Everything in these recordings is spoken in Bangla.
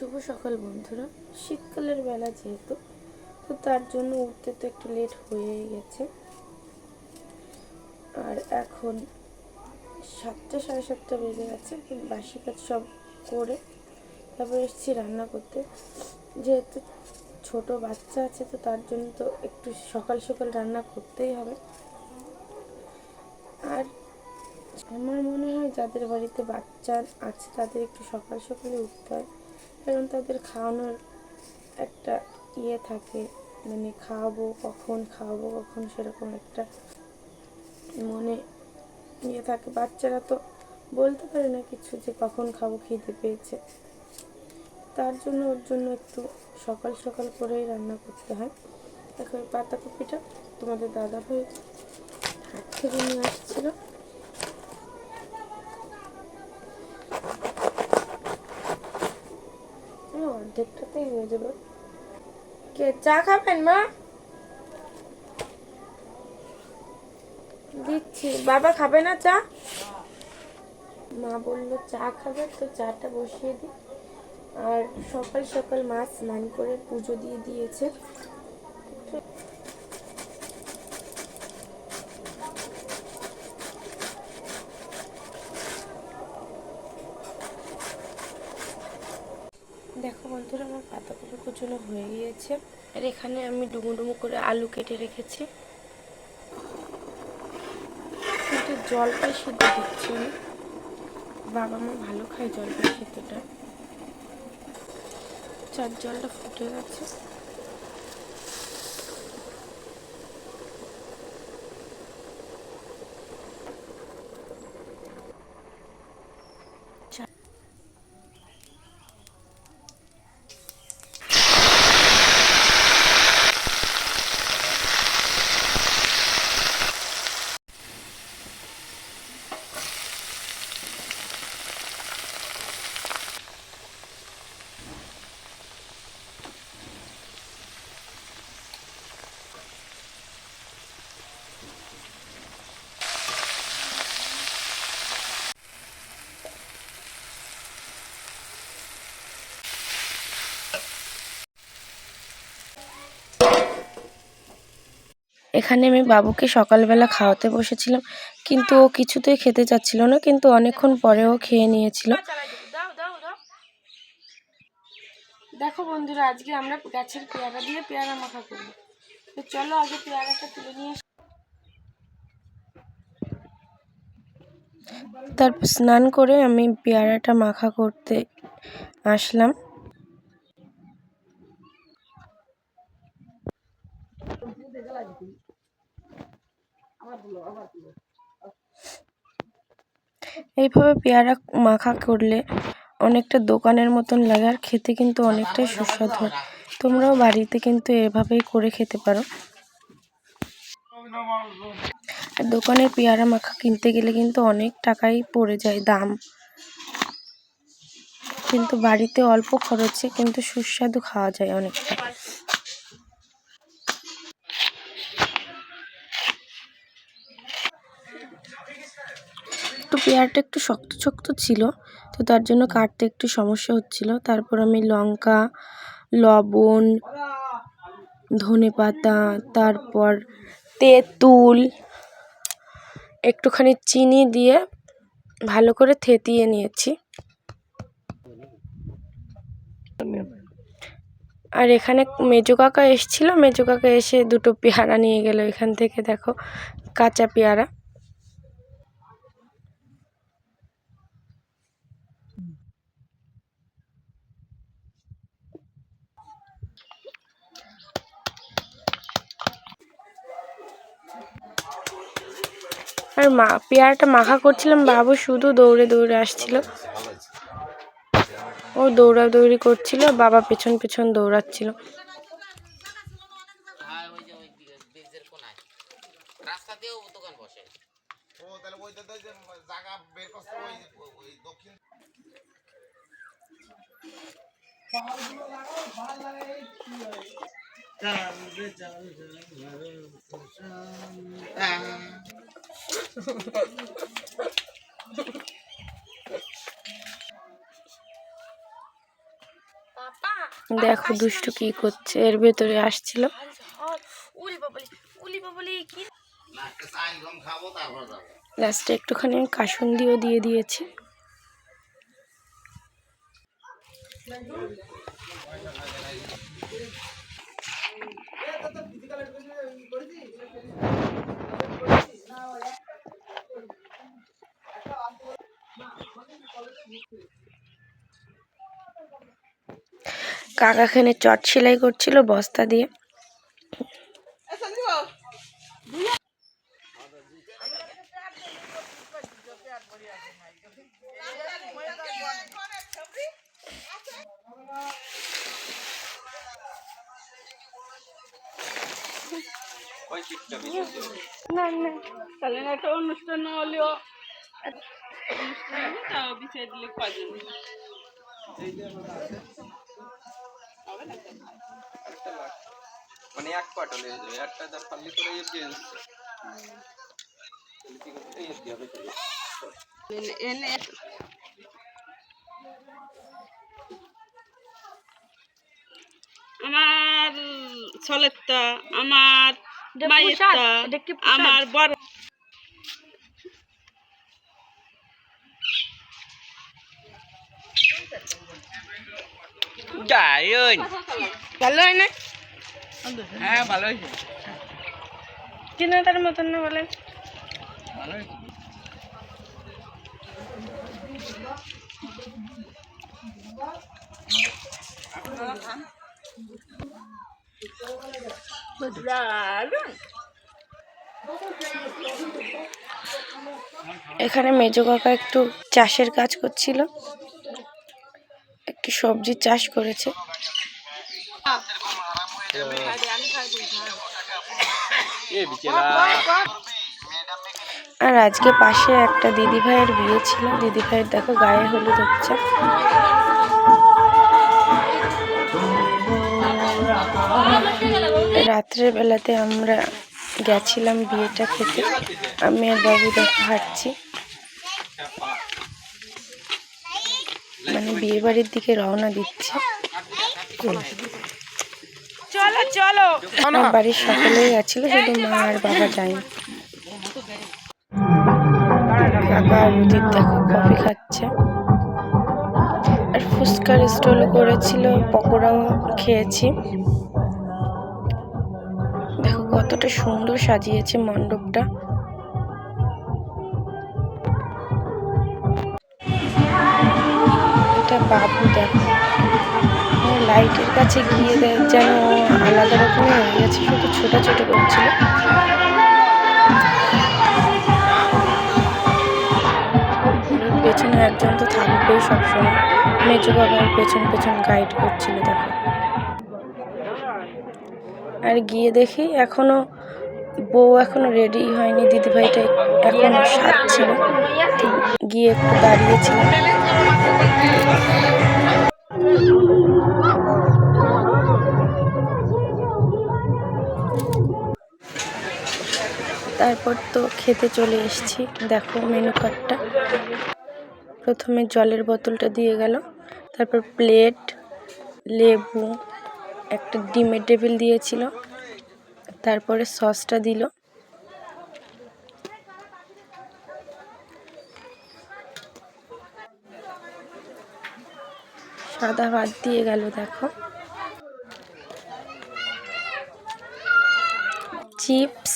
শুভ সকাল বন্ধুরা। শীতকালের বেলা যেহেতু, তো তার জন্য উঠতে তো একটু লেট হয়েই গেছে। আর এখন সাতটা সাড়ে সাতটা বেজে গেছে বাসি কাজ সব করে তারপর এসেছি রান্না করতে। যেহেতু ছোট বাচ্চা আছে, তো তার জন্য তো একটু সকাল সকাল রান্না করতেই হবে। আর আমার মনে হয় যাদের বাড়িতে বাচ্চা আছে, তাদের একটু সকাল সকালে উঠতে হয়। কারণ তাদের খাওয়ানোর একটা ইয়ে থাকে মানে খাওয়াবো, কখন খাওয়াবো, কখন সেরকম একটা মনে ইয়ে থাকে। বাচ্চারা তো বলতে পারে না কিছু যে কখন খাব, খিদে পেয়েছে। তার জন্য ওর জন্য একটু সকাল সকাল করেই রান্না করতে হয়। দেখো এই পাতাকপিটা তোমাদের দাদা ভাই হাট থেকে নিয়ে আসছিল এই অর্ধেকটাতেই হয়ে যাবে। কে, চা খাবেন, মা? দিচ্ছি। বাবা খাবে না চা? মা বলল, চা খাবে তো, চাটা বসিয়ে দিই আর সকাল সকাল মা স্নান করে পুজো দিয়ে দিয়েছে দেখো আমার কুচুনো হয়ে গিয়েছে। আর এখানে আমি ডুমু ডুমু করে আলু কেটে রেখেছি। কিন্তু জলপাই সিদ্ধ দিচ্ছি বাবা মা ভালো খায় জলপাই সিদ্ধটা। চার জলটা ফুটে গেছে। এখানে আমি বাবুকে সকালবেলা খাওয়াতে বসেছিলাম কিন্তু ও কিছুতেই খেতে চাচ্ছিল না কিন্তু অনেকক্ষণ পরে ও খেয়ে নিয়েছিল। দেখো বন্ধুরা আজকে আমরা গাছের পেয়ারা দিয়ে পেয়ারা মাখা করব। তো চলো আগে পেয়ারাটা তুলে নিয়ে। তারপর স্নান করে আমি পেয়ারাটা মাখা করতে আসলাম। এইভাবে পেয়ারা মাখা করলে অনেকটা দোকানের মতন লাগে, আর খেতে কিন্তু অনেকটাই সুস্বাদু হয়। তোমরাও বাড়িতে কিন্তু এভাবেই করে খেতে পারো। আর দোকানের পেয়ারা মাখা কিনতে গেলে কিন্তু অনেক টাকাই পড়ে যায় দাম। কিন্তু বাড়িতে অল্প খরচে কিন্তু সুস্বাদু খাওয়া যায় অনেকটা। পেয়ারটা একটু শক্ত শক্ত ছিল, তো তার জন্য কাটতে একটু সমস্যা হচ্ছিল। তারপর আমি লঙ্কা, লবণ, ধনে পাতা, তারপর তেঁতুল, একটুখানি চিনি দিয়ে ভালো করে থেতিয়ে নিয়েছি। আর এখানে মেজো কাকা এসেছিল, মেজো কাকা এসে দুটো পেয়ারা নিয়ে গেল এখান থেকে, দেখো, কাঁচা পেয়ারা। আর মা, পেয়ারাটা মাখা করছিলাম, বাবু শুধু দৌড়ে দৌড়ে আসছিল। ও দৌড়াদৌড়ি করছিল, বাবা পেছন পেছন দৌড়াচ্ছিল। দেখো দুষ্টু কি করছে এর ভেতরে আসছিল। লাস্টে একটুখানি কাসুন্দিও দিয়ে দিয়েছি। কাকাখানে চট সেলাই করছিল বস্তা দিয়ে। তাহলে একটা অনুষ্ঠান না হলেও অনুষ্ঠান তাও বিছিয়ে দিলে কজন মানে এক পাটা যাবে একটা যা পারলে করে দিচ্ছে হবে? এনে আমার ছলেরটা আমার আমার বড় ভালো হয় না? হ্যাঁ ভালো হয়েছে। কিনাটার মতন না বলেন। ভালো হয়েছে। এখানে মেজো কাকা একটু চাষের কাজ করছিল। একটু সবজি চাষ করেছে। আর আজকে পাশে একটা দিদি ভাইয়ের বিয়ে ছিল। দিদি ভাইয়ের দেখো গায়ে হলুদ হচ্ছে। রাত্রের বেলাতে আমরা গেছিলাম বিয়েটা খেতে। আমি আর বাবু দেখা হাঁটছি। মানে বিয়ে বাড়ির দিকে রওনা দিচ্ছে। চলো চলো। আমার বাড়ির সকলেই গেছিল শুধু মা আর বাবা যায়নি। কাকা আর রুদির দেখো কফি খাচ্ছে। আর ফুচকার স্টল করেছিল পকোড়াও খেয়েছি। কতটা সুন্দর সাজিয়েছে মণ্ডপটা। এটা বাবু দেখো। লাইটের কাছে গিয়ে যেন আলাদা রকমের হয়ে গেছে, শুধু ছোট ছোট করছিল পেছনে একজন তো থাকবেই সবসময়। মেজো বাবার পেছন পেছন গাইড করছিল, দেখো। আর গিয়ে দেখি এখনও বউ এখনও রেডি হয়নি। দিদিভাইটা এখনও সাজছিল গিয়ে একটু দাঁড়িয়েছিল তারপর তো খেতে চলে এসেছি। দেখো মেনু কার্ডটা প্রথমে জলের বোতলটা দিয়ে গেল। তারপর প্লেট লেবু একটা ডিমের টেবিল দিয়েছিল, তারপরে সসটা দিল। সাদা ভাত দিয়ে গেল, দেখো। চিপস,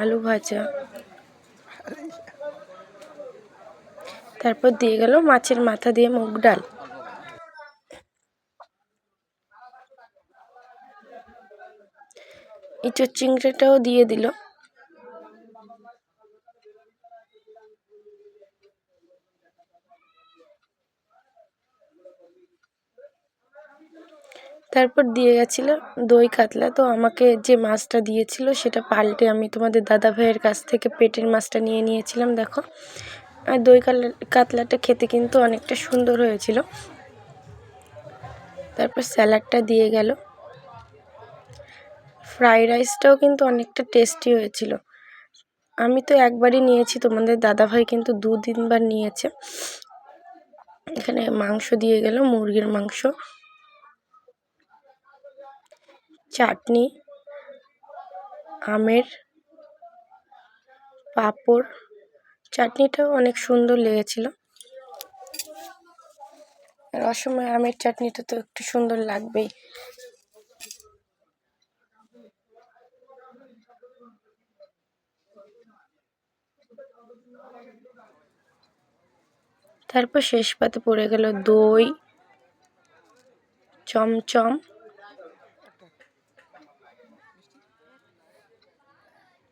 আলু ভাজা। তারপর দিয়ে গেল মাছের মাথা দিয়ে মুগ ডাল। ইঁচড় চিংড়িটাও দিয়ে দিল। তারপর দিয়ে গেছিল দই কাতলা। তো আমাকে যে মাছটা দিয়েছিল সেটা পাল্টে আমি তোমাদের দাদা ভাইয়ের কাছ থেকে পেটের মাছটা নিয়ে নিয়েছিলাম, দেখো। আর দই কাতলা কাতলাটা খেতে কিন্তু অনেকটা সুন্দর হয়েছিল। তারপর স্যালাডটা দিয়ে গেল। ফ্রাইড রাইসটাও কিন্তু অনেকটা টেস্টি হয়েছিল। আমি তো একবারই নিয়েছি, তোমাদের দাদাভাই কিন্তু দু তিনবার নিয়েছে। এখানে মাংস দিয়ে গেল, মুরগির মাংস, চাটনি, আমের পাঁপড়। চাটনিটাও অনেক সুন্দর লেগেছিল। রসময় আমের চাটনিটা তো একটু সুন্দর লাগবেই। তারপর শেষ পাতে পড়ে গেল দই, চমচম।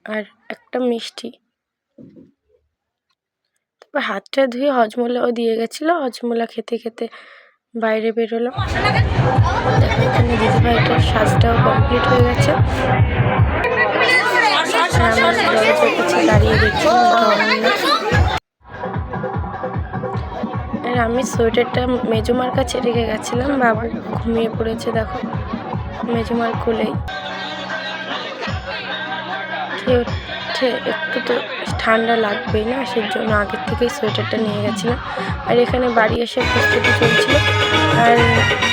আর একটা মিষ্টি। তারপর হাতটা ধুয়ে হজমোলাও দিয়ে গেছিল, হজমোলা খেতে খেতে বাইরে বেরোলো এখানে দিদিভাইটার সাজটাও কমপ্লিট হয়ে গেছে। আমার দরজার কাছে দাঁড়িয়ে দেখছি আর আমি সোয়েটারটা মেজুমার কাছে রেখে গেছিলাম, বাবু ঘুমিয়ে পড়েছে, দেখো। মেজুমার উঠে একটু তো ঠান্ডা লাগবেই না সেই জন্য আগের থেকেই সোয়েটারটা নিয়ে গেছিলাম। আর এখানে বাড়ি এসে প্রস্তুতি চলছিল। আর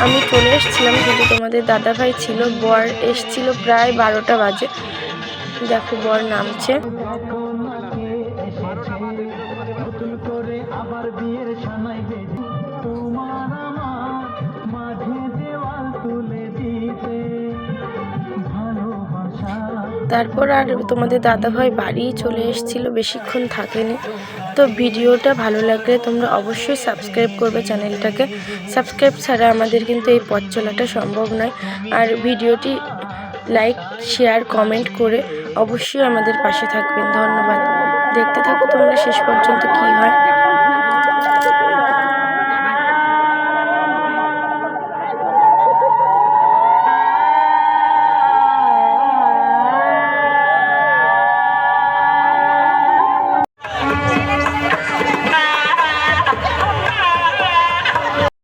আমি চলে এসেছিলাম, কিন্তু তোমাদের দাদাভাই ছিল, বর এসছিল প্রায় বারোটা বাজে। দেখো বর নামছে। তারপর আর তোমাদের দাদাভাই বাড়ি চলে এসেছিল, বেশিক্ষণ থাকেনি। তো ভিডিওটা ভালো লাগলে তোমরা অবশ্যই সাবস্ক্রাইব করবে চ্যানেলটাকে সাবস্ক্রাইব ছাড়া আমাদের কিন্তু এই পথ চলাটা সম্ভব নয়। আর ভিডিওটি লাইক শেয়ার কমেন্ট করে অবশ্যই আমাদের পাশে থাকবেন। ধন্যবাদ। দেখতে থাকো তোমরা শেষ পর্যন্ত কি হয়।